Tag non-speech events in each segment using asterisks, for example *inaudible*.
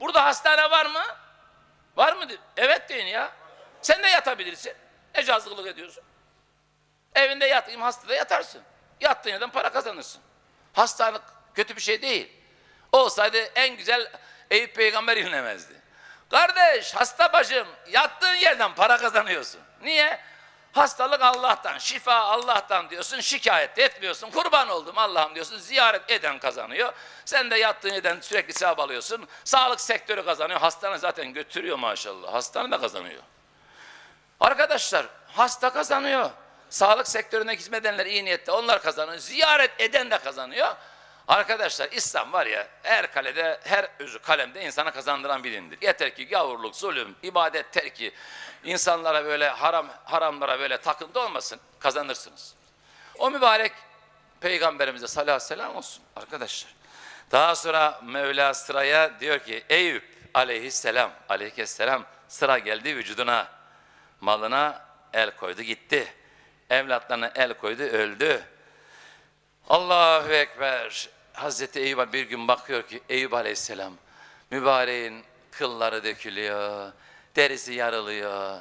Burada hastane var mı? Var mı? Evet deyin ya. Sen de yatabilirsin. Ne cazgırlık ediyorsun? Evinde yatayım hastada yatarsın. Yattığın yerden para kazanırsın. Hastalık kötü bir şey değil. Olsaydı en güzel Eyüp peygamber inlemezdi. Kardeş hasta başım yattığın yerden para kazanıyorsun. Niye? Hastalık Allah'tan, şifa Allah'tan diyorsun, şikayet etmiyorsun. Kurban oldum Allah'ım diyorsun, ziyaret eden kazanıyor. Sen de yattığın yerden sürekli sevap alıyorsun. Sağlık sektörü kazanıyor, hastane zaten götürüyor maşallah. Hastane de kazanıyor. Arkadaşlar hasta kazanıyor. Sağlık sektörüne hizmet edenler iyi niyette onlar kazanıyor. Ziyaret eden de kazanıyor. Arkadaşlar İslam var ya her kalede her özü kalemde insana kazandıran bir dindir. Yeter ki gavurluk, zulüm, ibadet terki insanlara böyle haram haramlara böyle takıntı olmasın kazanırsınız. O mübarek peygamberimize ve sellem olsun arkadaşlar. Daha sonra Mevla sıraya diyor ki Eyüp aleyhisselam aleyhisselam sıra geldi vücuduna malına el koydu gitti. Evlatlarına el koydu öldü. Allahu Ekber. Hazreti Eyüp'a bir gün bakıyor ki Eyüp Aleyhisselam mübareğin kılları dökülüyor, derisi yarılıyor.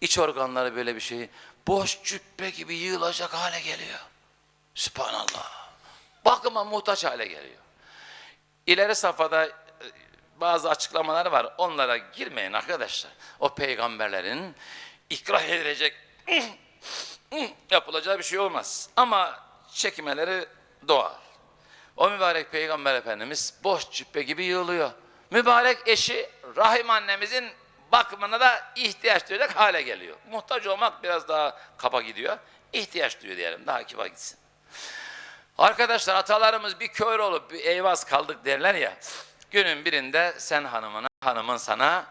iç organları böyle bir şey boş cübbe gibi yığılacak hale geliyor. Sübhanallah. Bakıma muhtaç hale geliyor. İleri safhada e, bazı açıklamalar var. Onlara girmeyin arkadaşlar. O peygamberlerin ikrah edilecek *clears throat* yapılacağı bir şey olmaz. Ama çekimeleri doğal. O mübarek peygamber efendimiz boş cübbe gibi yığılıyor. Mübarek eşi Rahim annemizin bakımına da ihtiyaç duyacak hale geliyor. Muhtaç olmak biraz daha kaba gidiyor. İhtiyaç duyuyor diyelim daha kibar gitsin. Arkadaşlar atalarımız bir kör olup bir eyvaz kaldık derler ya. Günün birinde sen hanımına, hanımın sana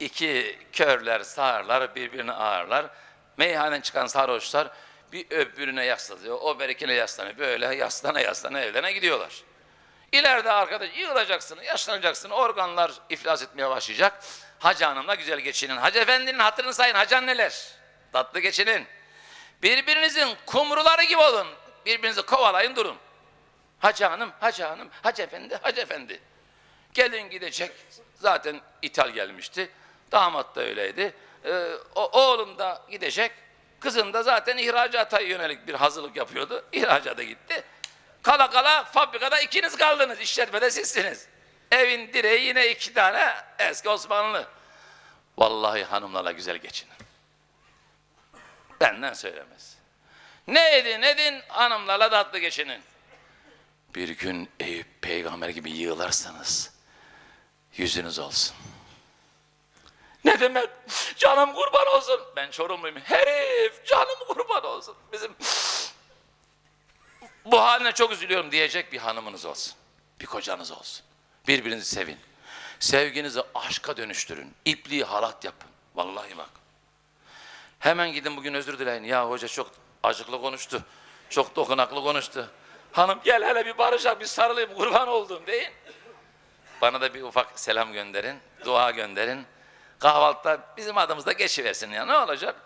iki körler, sağırlar, birbirini ağırlar. Meyhanen çıkan sarhoşlar bir öbürüne yaslanıyor, o berikine yaslanıyor. Böyle yaslana yaslana evlerine gidiyorlar. İleride arkadaş yığılacaksın, yaşlanacaksın, organlar iflas etmeye başlayacak. Hacı hanımla güzel geçinin. Hacı efendinin hatırını sayın, hacı anneler. Tatlı geçinin. Birbirinizin kumruları gibi olun. Birbirinizi kovalayın durun. Hacı hanım, hacı hanım, hacı efendi, hacı efendi. Gelin gidecek. Zaten ithal gelmişti. Damat da öyleydi. Ee, o, oğlum da gidecek. Kızın da zaten ihracata yönelik bir hazırlık yapıyordu. İhracata gitti. Kala kala fabrikada ikiniz kaldınız. İşletmede sizsiniz. Evin direği yine iki tane eski Osmanlı. Vallahi hanımlarla güzel geçinin. Benden söylemez. Ne edin edin hanımlarla tatlı geçinin. Bir gün Eyüp peygamber gibi yığılarsanız yüzünüz olsun. Ne demek? Canım kurban olsun. Ben Çorumluyum. Herif canım kurban olsun. Bizim bu haline çok üzülüyorum diyecek bir hanımınız olsun. Bir kocanız olsun. Birbirinizi sevin. Sevginizi aşka dönüştürün. İpliği halat yapın. Vallahi bak. Hemen gidin bugün özür dileyin. Ya hoca çok acıklı konuştu. Çok dokunaklı konuştu. Hanım gel hele bir barışak bir sarılayım kurban oldum deyin. Bana da bir ufak selam gönderin. Dua gönderin. Kahvaltıda bizim adımızda geçiversin ya ne olacak?